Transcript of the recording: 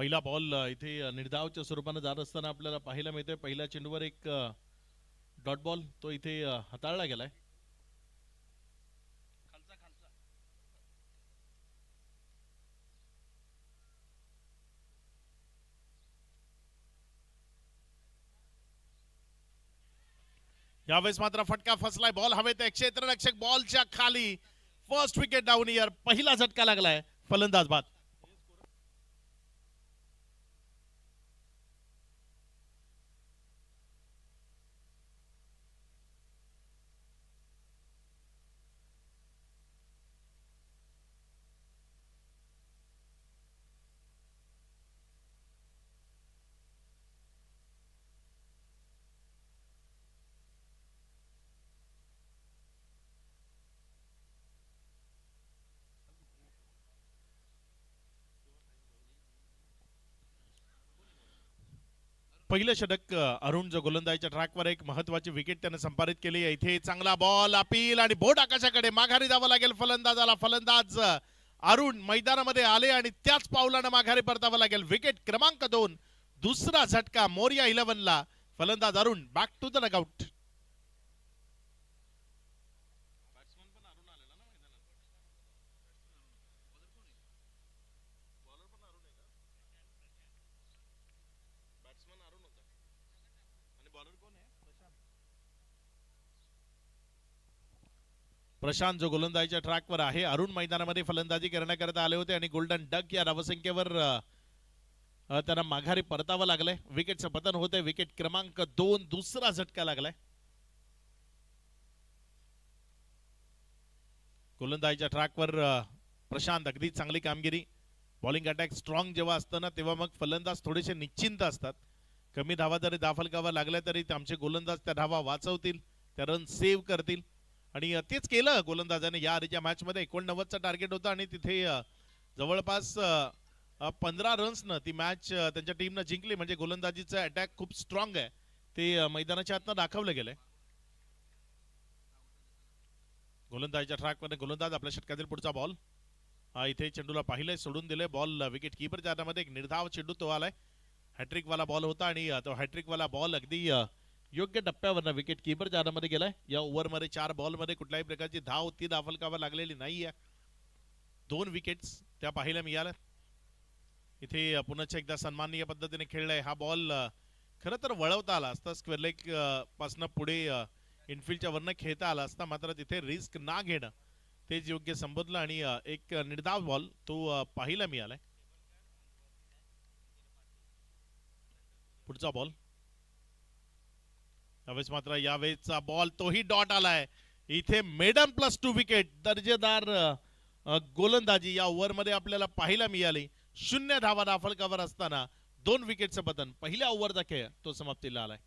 पहिला बॉल इथे निर्धावच्या स्वरूपानं जात असताना आपल्याला पाहायला मिळतोय. पहिल्या चेंडूवर एक डॉट बॉल तो इथे हाताळला गेलाय. यावेळेस मात्र फटका फसलाय. बॉल हवेत क्षेत्ररक्षक बॉलच्या खाली फर्स्ट विकेट डाऊन इयर पहिला झटका लागलाय फलंदाज बाद. पहिलं षटक अरुण जो गोलंदाजीच्या ट्रॅकवर एक महत्वाची विकेट त्यानं संपादित केली आहे. इथे चांगला बॉल अपील आणि बोट आकाशाकडे. माघारी जावं लागेल फलंदाजाला. फलंदाज अरुण मैदानामध्ये आले आणि त्याच पावलानं माघारी परतावं लागेल. विकेट क्रमांक दोन दुसरा झटका मोरिया इलेव्हनला फलंदाज Arun back to the dugout Prashant जो गोलंदाजीच्या ट्रॅकवर आहे अरुण मैदानामध्ये फलंदाजी करण्याकरता आले होते आणि गोल्डन डक या धावसंख्येवर त्यांना माघारी परतावं लागलंय. विकेटचं पतन होतंय. विकेट क्रमांक दोन दुसरा झटका लागलाय. गोलंदाजीच्या ट्रॅकवर प्रशांत अगदी चांगली कामगिरी. बॉलिंग अटॅक स्ट्रॉंग जेव्हा असतं ना तेव्हा मग फलंदाज थोडेसे निश्चिंत असतात. कमी धावा जरी दाफलकावा लागल्या तरी आमचे गोलंदाज त्या धावा वाचवतील त्या रन सेव्ह करतील. आणि तेच केलं गोलंदाजाने. या आधीच्या मॅच मध्ये एकोणनव्वदचं टार्गेट होतं आणि तिथे जवळपास पंधरा रन्सनं ती मॅच त्यांच्या टीमनं जिंकली. म्हणजे गोलंदाजीचं अटॅक खूप स्ट्रॉंग आहे. ते मैदानाच्या आतनं दाखवलं गेलंय. गोलंदाजीच्या ट्रॅकमध्ये गोलंदाज आपल्या षटकातील पुढचा बॉल इथे चेंडूला पाहिलंय सोडून दिले बॉल विकेट कीपर जाण्यामध्ये एक निर्धाव चेंडू तो आलाय. हॅट्रिक वाला बॉल होता आणि तो हॅट्रिक वाला बॉल अगदी योग्य टप्प्यावरनं विकेट कीपर जाण्यामध्ये गेलाय या ओव्हरमध्ये चार बॉलमध्ये कुठल्याही प्रकारची धाव ती दाफलकावा लागलेली नाहीये. दोन विकेट्स त्या पाहायला मिळाल्या इथे अ, पुन्हा एकदा सन्माननीय पद्धतीने खेळलाय हा बॉल खरं तर वळवता आला असता. स्क्वेअर लेग पासनं पुढे इनफिल्डच्या वरनं खेळता आला असता. मात्र तिथे रिस्क ना घेणं तेच योग्य संबोधलं आणि एक निर्धाव बॉल तो अ, पाहायला मिळालाय. पुढचा बॉल त्यावेळेस मात्र यावेळेसचा बॉल तोही डॉट आलाय इथे मेडम प्लस टू विकेट दर्जेदार गोलंदाजी या ओव्हरमध्ये आपल्याला पाहायला मिळाली. शून्य धावा दाफलकावर असताना दोन विकेटचं पतन पहिल्या ओव्हरचा खेळ तो समाप्तीला आलाय.